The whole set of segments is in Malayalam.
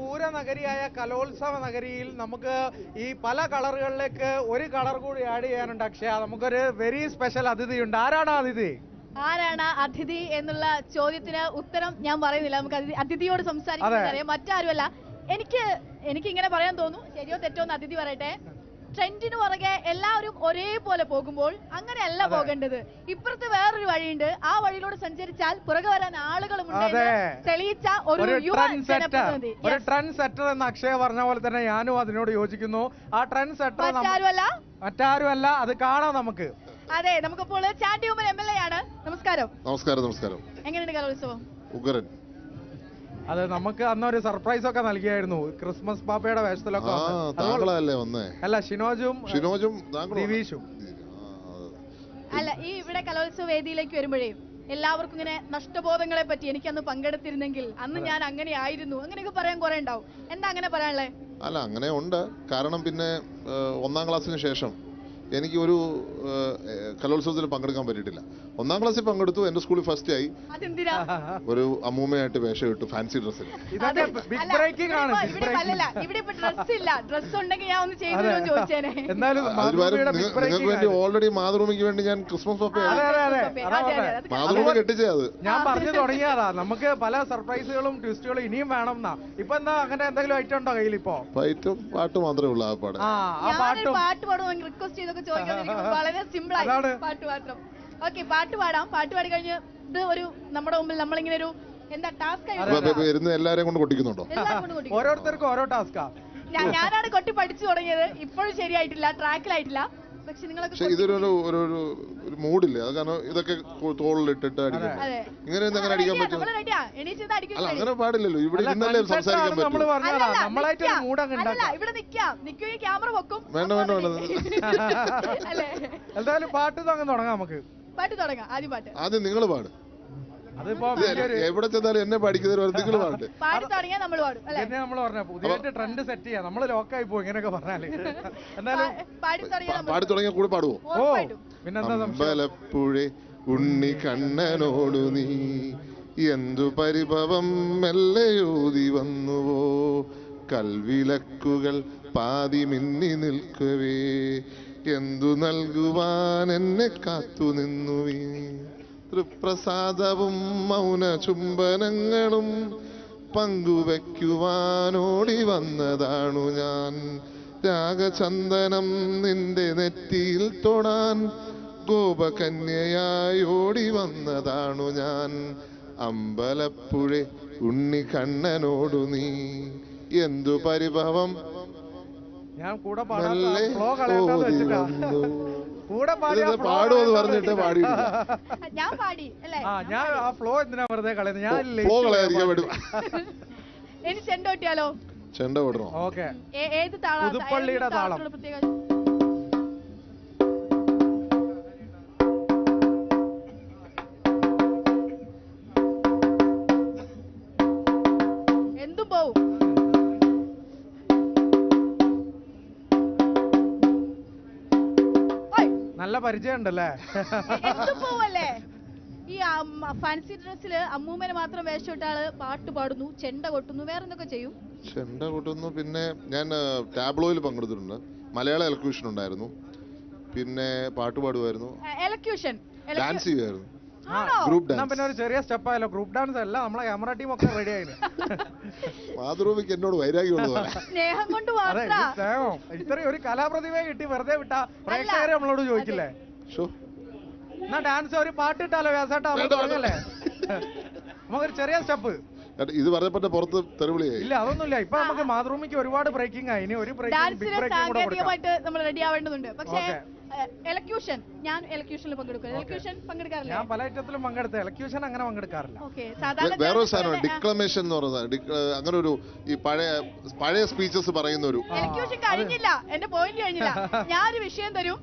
പൂരനഗരിയായ കലോത്സവ നഗരിയിൽ നമുക്ക് ഈ പല കളറുകളിലേക്ക് ഒരു കളർ കൂടി ആഡ് ചെയ്യാനുണ്ട് അക്ഷയ. നമുക്കൊരു വെരി സ്പെഷ്യൽ അതിഥിയുണ്ട്. ആരാണ് ആ അതിഥി? ആരാണ് അതിഥി എന്നുള്ള ചോദ്യത്തിന് ഉത്തരം ഞാൻ പറയുന്നില്ല. നമുക്ക് അതിഥി- അതിഥിയോട് സംസാരിക്കാൻ അറിയാം. മറ്റാരുമല്ല. എനിക്ക് എനിക്ക് ഇങ്ങനെ പറയാൻ തോന്നുന്നു. ശരിയോ തെറ്റോ എന്ന് അതിഥി പറയട്ടെ. ട്രെൻഡിന് പുറകെ എല്ലാവരും ഒരേപോലെ പോകുമ്പോൾ അങ്ങനെയല്ല. പോകേണ്ടത്. ഇപ്പുറത്ത് വേറൊരു വഴിയുണ്ട്. ആ വഴിയിലൂടെ സഞ്ചരിച്ചാൽ പുറകെ വരാൻ ആളുകളും. തെളിയിച്ച ഒരു ജനപ്രതിനിധി. ഒരു ട്രെൻഡ് സെറ്റർ എന്ന് അക്ഷയ പറഞ്ഞ പോലെ തന്നെ ഞാനും അതിനോട് യോജിക്കുന്നു. ആ ട്രെൻഡ് സെറ്റർ മറ്റാരുമല്ല? മറ്റാരുമല്ല അത് കാണാം നമുക്ക്. അതെ നമുക്കിപ്പോൾ Chandy Oommen M L A ആണ്. നമസ്കാരം. നമസ്കാരം നമസ്കാരം. എങ്ങനെയുണ്ട് കലോത്സവം? ഉഗ്രൻ. അത് നമുക്ക് അന്നൊരു സർപ്രൈസ് ഒക്കെ നൽകിയായിരുന്നു. ക്രിസ്മസ് പാപ്പയുടെ വേഷത്തിലൊക്കെ ആ താങ്കളല്ലേ വന്നേ? അല്ല ഷിനോജും ഷിനോജും താങ്കളും ദിവീഷും അല്ല ഈ ഇവിടെ കലോത്സവ വേദിയിലേക്ക് വരുമ്പോഴേ എല്ലാവർക്കും ഇങ്ങനെ നഷ്ടബോധങ്ങളെ പറ്റി എനിക്ക് അന്ന് പങ്കെടുത്തിരുന്നെങ്കിൽ അന്ന് ഞാൻ അങ്ങനെ ആയിരുന്നു അങ്ങനെയൊക്കെ പറയാൻ കുറെ ഉണ്ടാവും. എന്താ അങ്ങനെ പറയാനുള്ളത് അല്ല അങ്ങനെ ഉണ്ട്. കാരണം പിന്നെ ഒന്നാം ക്ലാസ്സിന് ശേഷം എനിക്ക് ഒരു കലോത്സവത്തിൽ പങ്കെടുക്കാൻ പറ്റിയിട്ടില്ല. ഒന്നാം ക്ലാസ്സിൽ പങ്കെടുത്തു എന്റെ സ്കൂളിൽ ഫസ്റ്റ് ആയി. ഒരു അമ്മൂമ്മയായിട്ട് വേഷം ഇട്ടു ഫാൻസി ഡ്രസ്സിൽ ചെയ്തു നിങ്ങൾക്ക് വേണ്ടി ഓൾറെഡി മാതൃഭൂമിക്ക് വേണ്ടി ഞാൻ ക്രിസ്മസ് മാതൃഭൂമി കെട്ടിച്ചേ അത്. ഞാൻ പറഞ്ഞു തുടങ്ങിയതാ. നമുക്ക് പല സർപ്രൈസുകളും ട്വിസ്റ്റുകളും ഇനിയും വേണം എന്നാ ഇപ്പൊ എന്താ അങ്ങനെ എന്തെങ്കിലും ഐറ്റം ഉണ്ടോ കയ്യിൽ ഇപ്പോ ഐറ്റം പാട്ട് മാത്രമേ ഉള്ളൂ ആ പാട്ട് ആ പാട്ട്. പാടും റിക്വസ്റ്റ് ചെയ്തൊക്കെ ചോദിക്കാൻ വളരെ സിമ്പിൾ ആയി. പാട്ട് മാത്രം ഓക്കെ പാട്ട് പാടാം. പാട്ട് പാടി കഴിഞ്ഞ് ഇത് ഒരു നമ്മുടെ മുമ്പിൽ നമ്മളിങ്ങനെ ഒരു എന്താ ടാസ്ക് ഇരുന്ന് എല്ലാരെയും കൊണ്ട് കൊട്ടിക്കുന്നുണ്ടോ? ഓരോരുത്തർക്കും ഓരോ ടാസ്കാ ഞാനാണ് കൊട്ടി പഠിച്ചു തുടങ്ങിയത്. ഇപ്പോഴും ശരിയായിട്ടില്ല ട്രാക്കിലായിട്ടില്ല പക്ഷെ ഇതൊരു ഒരു ഒരു മൂഡില്ലേ അത് കാരണം ഇതൊക്കെ തോളിലിട്ടിട്ട് അടിക്കണം ഇങ്ങനെ അങ്ങനെ അടിക്കാൻ പറ്റും അല്ല അങ്ങനെ പാടില്ലല്ലോ. ഇവിടെ ഇന്നല്ലേ സംസാരിക്കാൻ പറ്റും. വേണ്ട, വേണ്ട, വേണ്ട. അല്ലേ? എന്തായാലും പാട്ട് അങ്ങ് തുടങ്ങാം നമുക്ക്. പാട്ട് തുടങ്ങാം. ആദ്യം പാട്ട്. ആദ്യം നിങ്ങൾ പാട്. എവിടെ ചെന്നാലും എന്നെ പഠിക്കുന്നവർ നിങ്ങൾ പാട് പാടി തുടങ്ങിയാൽ നമ്മൾ പാടും അല്ലേ? പിന്നെ നമ്മൾ പറഞ്ഞ പുതിയതായിട്ട് ട്രെൻഡ് സെറ്റ് ചെയ്യാം. നമ്മൾ ലോക്കായി പോകും ഇങ്ങനെയൊക്കെ പറഞ്ഞാൽ. എന്തായാലും പാടി തുടങ്ങിയാൽ നമ്മൾ പാടി തുടങ്ങിയ കൂടെ പാടുവോ? ഓ ഉറപ്പായിട്ടും പിന്നെന്താ സംശയം? അമ്പലപ്പുഴ ഉണ്ണി കണ്ണനോടു നീ എന്തു പരിഭവം മെല്ലയോതി വന്നുവോ? കൽവിലക്കുകൾ പാതി മിന്നി നിൽക്കവേ. എന്തു നൽകുവാൻ എന്നെ കാത്തു നിന്നുവീ തൃപ്രസാദവും മൗന ചുംബനങ്ങളും പങ്കുവെക്കുവാനോടി വന്നതാണു ഞാൻ. രാഗചന്ദനം നിന്റെ നെറ്റിയിൽ തൊടാൻ ഗോപകന്യയായി ഓടി വന്നതാണു ഞാൻ. അമ്പലപ്പുഴ ഉണ്ണി കണ്ണനോടു നീ എന്തു പരിഭവം? ഞാൻ കൂടെ മെല്ലെ കൂടെ പാടുമെന്ന് പറഞ്ഞിട്ട് പാടി ഞാൻ പാടി അല്ലേ? ആ ഞാൻ ആ ഫ്ലോ എന്തിനാ വെറുതെ കളയുന്നത് ഞാൻ ഫ്ലോ കളയാതിരിക്കാൻ പറ്റും ഇനി ചെണ്ടോട്ടിയാലോ ചെണ്ട വിടണോ ഓക്കെ. ഏത് താളം? പുതുപ്പള്ളിയുടെ താളം. പ്രത്യേക നല്ല പരിചയം ഉണ്ടല്ലേ എന്തും പോവല്ലേ? ഈ ഫാൻസി ഡ്രസ്സിൽ അമ്മൂമ്മനെ മാത്രം വേഷമിട്ട ആൾ പാട്ട് പാടുന്നു ചെണ്ട കൊട്ടുന്നു വേറെ എന്തൊക്കെ ചെയ്യും? ചെണ്ട കൊട്ടുന്നു പിന്നെ ഞാൻ ടാബ്ലോയിൽ പങ്കെടുത്തിട്ടുണ്ട്. മലയാള എലക്യൂഷൻ ഉണ്ടായിരുന്നു. പിന്നെ പാട്ട് പാടുമായിരുന്നു. എലക്യൂഷൻ ഡാൻസ് ചെയ്യുമായിരുന്നു. ആ, ഗ്രൂപ്പ് ഡാൻസ് പിന്നെ ഒരു ചെറിയ സ്റ്റെപ്പ് ആയല്ലോ. ഗ്രൂപ്പ് ഡാൻസ് അല്ല നമ്മളെ ക്യാമറ ടീം ഒക്കെ റെഡി ആയിരുന്നു മാതൃഭൂമിക്ക് എന്നോട് സ്നേഹം കൊണ്ട് സ്നേഹം. ഇത്രയും ഒരു കലാപ്രതിഭയെ കിട്ടി വെറുതെ വിട്ട പ്രേക്ഷകരെ നമ്മളോട് ചോദിക്കില്ലേ? എന്നാ ഡാൻസ് ഒരു പാട്ട് ഇട്ടാലോ വ്യാസാട്ടാ? നമ്മൾ വേണ്ട. നമുക്കൊരു ചെറിയ സ്റ്റെപ്പ്. ഇത് പറഞ്ഞപ്പോ പുറത്ത് തെറിവിളിയായി. ഇല്ല അതൊന്നുമില്ല. ഇപ്പൊ നമുക്ക് മാതൃഭൂമിക്ക് ഒരുപാട് ബ്രേക്കിംഗ് ആയി ഇനി ഒരു ബ്രേക്കിംഗ് ബ്രേക്കിംഗ് കൂടെ കൊടുക്കാം. നമ്മൾ റെഡി ആവേണ്ടതുണ്ട്. പക്ഷേ. എലക്യൂഷൻ ഞാൻ എലക്യൂഷനിൽ പങ്കെടുക്കും. എലക്യൂഷൻ പങ്കെടുക്കാറില്ല? ഞാൻ പല ഐറ്റത്തിലും പങ്കെടുത്ത. എലക്യൂഷൻ അങ്ങനെ പങ്കെടുക്കാറില്ല. ഓക്കെ സാധാരണ വേറൊരു സാധനമാണ് ഡിക്ലമേഷൻ എന്ന് പറയുന്നത്. അങ്ങനെ ഒരു ഈ പഴയ പഴയ സ്പീച്ചസ് പറയുന്ന ഒരു എലക്യൂഷൻ കഴിഞ്ഞില്ല. എന്റെ പോയിന്റ് കഴിഞ്ഞില്ല. ഞാനൊരു വിഷയം തരും.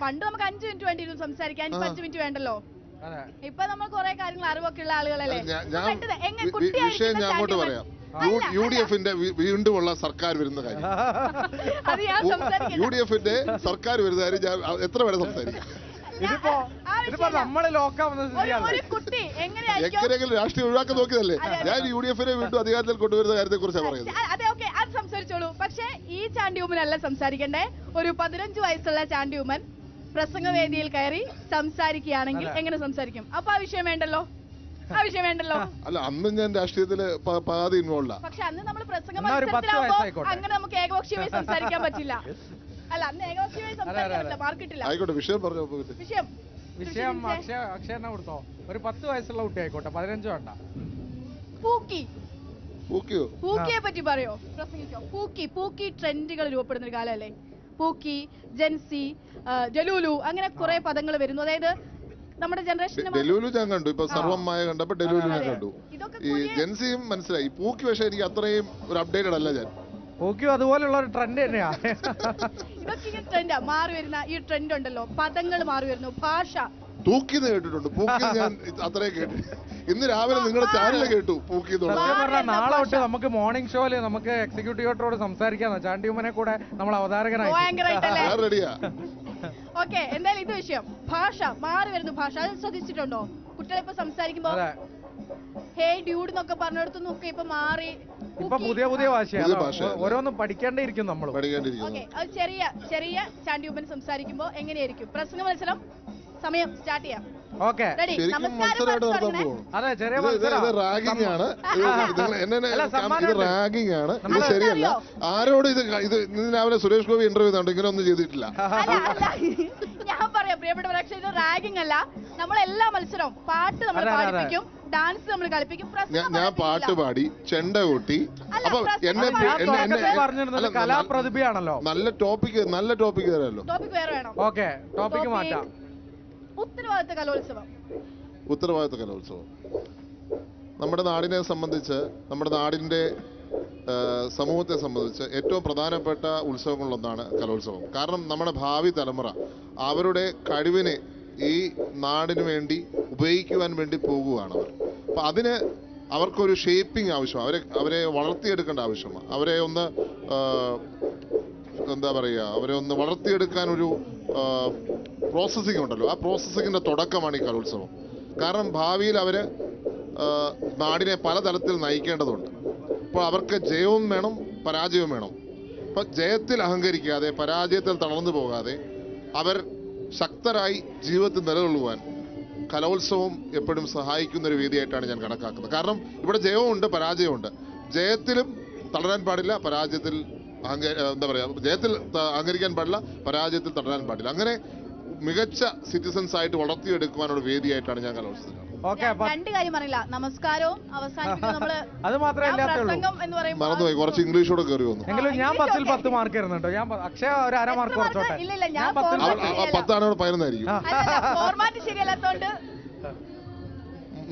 പണ്ട് നമുക്ക് അഞ്ചു മിനിറ്റ് വേണ്ടിയിരുന്നു സംസാരിക്കാൻ ഇപ്പൊ. അഞ്ചു മിനിറ്റ് വേണ്ടല്ലോ? അതെ. ഇപ്പൊ നമ്മൾ കുറെ കാര്യങ്ങൾ അറിവൊക്കെ ഉള്ള ആളുകളല്ലേ? ഞാൻ- ഞാൻ എങ്ങനെ വിഷയം ഞാൻ അങ്ങോട്ട് പറയാം. U D. എഫിന്റെ വീണ്ടുമുള്ള സർക്കാർ വരുന്ന കാര്യം. യു ഡി എഫിന്റെ സർക്കാർ വരുന്ന കാര്യം ഞാൻ എത്ര വരെ സംസാരിക്കാം? ഇതിപ്പോ. ലോക്കാവുന്ന എങ്ങനെയായിരിക്കും? എങ്ങനെയെങ്കിലും രാഷ്ട്രീയം ഒഴിവാക്കാൻ നോക്കിയതല്ലേ. ഞാൻ യു ഡി എഫിനെ വീണ്ടും അധികാരത്തിൽ കൊണ്ടുവരുന്ന കാര്യത്തെ കുറിച്ചാണ് പറയുന്നത്. അതെ ഓക്കെ അത് സംസാരിച്ചോളൂ. പക്ഷേ ഈ ചാണ്ടി ഉമ്മൻ അല്ല സംസാരിക്കണ്ടേ. ഒരു പതിനഞ്ച് വയസ്സുള്ള ചാണ്ടി ഉമ്മൻ പ്രസംഗവേദിയിൽ കയറി സംസാരിക്കുകയാണെങ്കിൽ എങ്ങനെ സംസാരിക്കും? അപ്പൊ ആ വിഷയം വേണ്ടല്ലോ? വേണ്ടല്ലോ. അല്ല അന്ന് ഞാൻ രാഷ്ട്രീയത്തിൽ പാതി ഇൻവോൾവ് പക്ഷെ അന്ന് നമ്മൾ പ്രസംഗ മത്സരത്തിലാവുമ്പോ അങ്ങനെ നമുക്ക് ഏകപക്ഷീയമായി സംസാരിക്കാൻ പറ്റില്ല. അല്ല അന്ന് ഏകപക്ഷീയമായി സംസാരിക്കാൻ. പറ്റില്ല. ആയിക്കോട്ടെ വിഷയം പറഞ്ഞു വിഷയം. വിഷയം കൃഷി അക്ഷയ അക്ഷയനെ കൊടുത്തോ. ഒരു പത്ത് വയസ്സുള്ള കുട്ടി ആയിക്കോട്ടെ പതിനഞ്ച് വേണ്ട. പൂക്കി. പൂക്കിയെ? പറ്റി പറയോ? പ്രസംഗിക്കോ? പൂക്കി പൂക്കി ട്രെൻഡുകൾ രൂപപ്പെടുന്ന ഒരു കാലമല്ലേ? പൂക്കി ജെൻസി ജലൂലു അങ്ങനെ കുറെ പദങ്ങൾ വരുന്നു. അതായത് നമ്മുടെ ജനറേഷൻ ഡെലുലു ഞാൻ കണ്ടു. ഇപ്പൊ സർവമായ കണ്ടപ്പോ ഡെലൂലു ഞാൻ കണ്ടു. ഈ ജെൻസിയും മനസ്സിലായി. പൂക്കി പക്ഷെ എനിക്ക് അത്രയും ഒരു അപ്ഡേറ്റഡ് അല്ല ഞാൻ. ഓക്കെയോ അതുപോലുള്ള ഒരു ട്രെൻഡ് തന്നെയാ. ഇതൊക്കെ ഈ ട്രെൻഡാ മാറി വരുന്ന ഈ ട്രെൻഡ് ഉണ്ടല്ലോ. പദങ്ങൾ മാറി വരുന്നു. ഭാഷ. തൂക്കി കേട്ടിട്ടുണ്ട്. പൂക്കി ഞാൻ അത്രേ കേട്ടു ഇന്ന് രാവിലെ നിങ്ങളുടെ ചാനൽ കേട്ടു പൂക്കി നാളെ തൊട്ട് നമുക്ക് മോർണിംഗ് ഷോയിൽ നമുക്ക് എക്സിക്യൂട്ടീവോട് സംസാരിക്കാം ചാണ്ടി ഉമ്മനെ കൂടെ നമ്മൾ അവതാരകനായി. റെഡിയാ ഓക്കെ എന്തായാലും ഇത് വിഷയം. ഭാഷ മാറി വരുന്നു ഭാഷ. അത് ശ്രദ്ധിച്ചിട്ടുണ്ടോ? കുട്ടികളിപ്പോ സംസാരിക്കുമ്പോ ഹേ ഡ്യൂഡ് എന്നൊക്കെ പറഞ്ഞിടത്തുനിന്ന് ഒക്കെ ഇപ്പൊ മാറി ഇപ്പൊ പുതിയ പുതിയ ഭാഷയാണ്. ഓരോന്നും പഠിക്കേണ്ടിയിരിക്കും നമ്മൾ ഓക്കെ അത് ചെറിയ ചെറിയ ചാണ്ടിയൂപ്പൻ സംസാരിക്കുമ്പോ എങ്ങനെയായിരിക്കും? പ്രസംഗ മത്സരം സമയം സ്റ്റാർട്ട് ചെയ്യാം. ഓക്കെ. റെഡി. ശരിക്കും നമസ്കാരം മത്സരമായിട്ട് നടത്താൻ അതെ ചെറിയ റാഗിംഗ് ആണ്. റാഗിംഗ് ആണ് ഇത് ശരിയല്ല. ആരോട് ഇത് ഇത് ഇന്ന് രാവിലെ സുരേഷ് ഗോപി ഇന്റർവ്യൂ ചെയ്യുന്നുണ്ട് ഇങ്ങനെ ഒന്നും ചെയ്തിട്ടില്ല ഞാൻ പറയാം പ്രിയപ്പെട്ട പക്ഷേ ഇത് റാഗിംഗ് അല്ല. നമ്മളെല്ലാ മത്സരവും പാട്ട് നമ്മൾ. പാടിപ്പിക്കും ഡാൻസ് നമ്മൾ കളിപ്പിക്കും ഞാൻ ഞാൻ പാട്ട് പാടി ചെണ്ട കൂട്ടി. അപ്പൊ എന്നെ പാടി. എന്നെ എന്നെ പറഞ്ഞിരുന്നത് കലാപ്രതിഭയാണല്ലോ. നല്ല ടോപ്പിക് നല്ല ടോപ്പിക് തരാമല്ലോ. ടോപ്പിക് വേറെ വേണം? ഓക്കെ ടോപ്പിക് മാറ്റാം. ഉത്തരവാദിത്ത കലോത്സവം. ഉത്തരവാദിത്ത കലോത്സവം. നമ്മുടെ നാടിനെ സംബന്ധിച്ച് നമ്മുടെ നാടിന്റെ സമൂഹത്തെ സംബന്ധിച്ച് ഏറ്റവും പ്രധാനപ്പെട്ട ഉത്സവങ്ങളിലൊന്നാണ് കലോത്സവം. കാരണം നമ്മുടെ ഭാവി തലമുറ അവരുടെ കഴിവിനെ ഈ നാടിന് വേണ്ടി ഉപയോഗിക്കുവാൻ വേണ്ടി പോകുകയാണ് അവർ. അപ്പം അതിന് അവർക്കൊരു ഷേപ്പിംഗ് ആവശ്യമാണ്. അവരെ അവരെ വളർത്തിയെടുക്കേണ്ട ആവശ്യമാണ്. അവരെ ഒന്ന് എന്താ പറയുക അവരെ ഒന്ന് വളർത്തിയെടുക്കാൻ ഒരു പ്രോസസ്സിംഗ് ഉണ്ടല്ലോ. ആ പ്രോസസ്സിങ്ങിന്റെ തുടക്കമാണ് ഈ കലോത്സവം. കാരണം ഭാവിയിൽ അവർ നാടിനെ പലതലത്തിൽ നയിക്കേണ്ടതുണ്ട്. അപ്പോൾ അവർക്ക് ജയവും വേണം പരാജയവും വേണം. അപ്പം ജയത്തിൽ അഹങ്കരിക്കാതെ പരാജയത്തിൽ തളർന്നു പോകാതെ അവർ ശക്തരായി ജീവിതത്തിൽ നിലകൊള്ളുവാൻ കലോത്സവം എപ്പോഴും സഹായിക്കുന്ന ഒരു വേദിയായിട്ടാണ് ഞാൻ കണക്കാക്കുന്നത്. കാരണം ഇവിടെ ജയവും ഉണ്ട് പരാജയവും ഉണ്ട് ജയത്തിലും തളരാൻ പാടില്ല പരാജയത്തിൽ എന്താ പറയുക ജയത്തിൽ അഹങ്കരിക്കാൻ പാടില്ല പരാജയത്തിൽ തടരാൻ പാടില്ല. അങ്ങനെ മികച്ച സിറ്റിസൺസ് ആയിട്ട് വളർത്തിയെടുക്കുവാനുള്ള വേദിയായിട്ടാണ് ഞാൻ കലോത്സവം ഓക്കെ രണ്ട് കാര്യം നമസ്കാരവും അത് മാത്രമേ മറന്നുപോയി കുറച്ച് ഇംഗ്ലീഷോടെ കയറി വന്നു. എങ്കിലും ഞാൻ ഇംഗ്ലീഷ് പത്തിൽ. പത്ത് മാർക്ക് തരുന്നുണ്ടോ ഞാൻ അക്ഷയ ഒരു അര മാർക്ക് കുറച്ചോട്ടെ. പത്താണ് അവിടെ പതിനൊന്നായിരിക്കും? ആ. ഫോർമാറ്റ് ശരിയല്ലാത്തോണ്ട്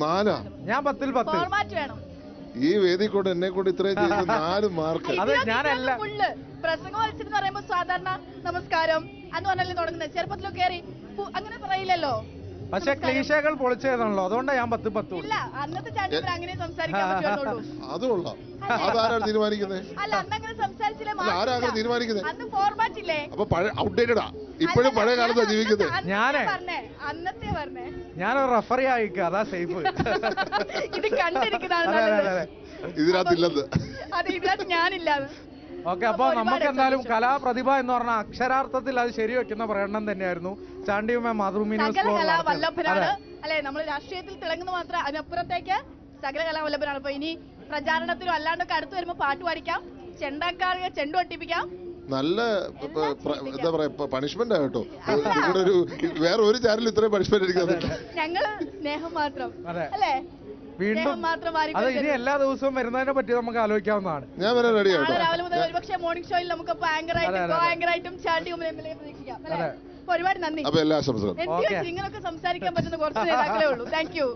നാലാ? ഞാൻ പത്തിൽ പത്ത് ഫോർമാറ്റ് വേണം. ഈ വേദി കൂടെ എന്നെ കൂടെ ഇത്രയും ചെയ്ത് നാല് മാർക്ക് അത് ഞാനല്ല. ഫുള്ള് പ്രസംഗം എന്ന് പറയുമ്പോ സാധാരണ നമസ്കാരം എന്ന് പറഞ്ഞല്ലേ തുടങ്ങുന്നത് ചെറുപ്പത്തിലൊക്കെ കയറി പു- അങ്ങനെ പറയില്ലല്ലോ. പക്ഷെ ക്ലീശകൾ പൊളിച്ചതാണല്ലോ. അതുകൊണ്ടാണ് ഞാൻ പത്ത് പത്ത് ഇല്ല കൊടുത്തത്. അന്നത്തെ ചാണ്ടിപ്പൻ അങ്ങനെ സംസാരിക്കാൻ പറ്റുള്ളൂ അത് കൊള്ളാം. അതാരാണ് തീരുമാനിക്കുന്നത് അല്ല അന്ന് അങ്ങനെ സംസാരിച്ചില്ലേ അല്ല ആരാ അങ്ങനെ തീരുമാനിക്കുന്നത് അന്ന് ഫോർമാറ്റ് ഇല്ലേ? അപ്പൊ പഴയ ഔട്ട്ഡേറ്റഡാ ഇപ്പോഴും പഴയ ഞാൻ കാലത്താ ജീവിക്കുന്നത് ഞാനേ. പറഞ്ഞേ അന്നത്തെ പറഞ്ഞേ. ഞാനൊരു റഫറി ആയിക്കുക അതാ സേഫ് ഇത് കണ്ടിരിക്കുന്നതാണ് അതെ അതെ നല്ലത്. അതെ ഇതിനകത്തില്ലെന്ന്. അതെ ഇതിനകത്ത് ഞാനില്ലാതെ ഓക്കെ അപ്പൊ നമുക്ക് എന്തായാലും കലാപ്രതിഭ എന്ന് പറഞ്ഞ അക്ഷരാർത്ഥത്തിൽ അത് ശരിവെക്കുന്ന പ്രകടനം തന്നെയായിരുന്നു. മാതൃഭൂമി സകല നടത്തിയത്. കലാവല്ലഭനാണ് അല്ലെ നമ്മൾ രാഷ്ട്രീയത്തിൽ തിളങ്ങുന്ന മാത്രം അതിനപ്പുറത്തേക്ക് സകല കലാവല്ലഭനാണ് അപ്പൊ ഇനി പ്രചാരണത്തിലും അല്ലാണ്ടൊക്കെ അടുത്ത് വരുമ്പോ പാട്ട് പാടിക്കാം. ചെണ്ടാക്കാറിയ ചെണ്ടു ഒട്ടിപ്പിക്കാം. നല്ല. എന്താ പറയാ പണിഷ്മെന്റ് കേട്ടോ. നിങ്ങളുടെ ഒരു വേറെ ഒരു ചാനൽ ഇത്രയും പണിഷ്മെന്റ് വീണ്ടും മാത്രം വാരി അത് ഇനി എല്ലാ ദിവസവും വരുന്നതിനെ പറ്റി നമുക്ക് ആലോചിക്കാവുന്നതാണ്. ഞാൻ വരാൻ റെഡി ആണ് ആട്ടോ രാവിലെ മുതൽ ഒരുപക്ഷെ മോർണിംഗ് ഷോയിൽ നമുക്ക് അതെ. ഒരുപാട് നന്ദി. ഇങ്ങനൊക്കെ സംസാരിക്കാൻ പറ്റുന്ന കുറച്ച് നേതാക്കളേ ഉള്ളൂ. Thank you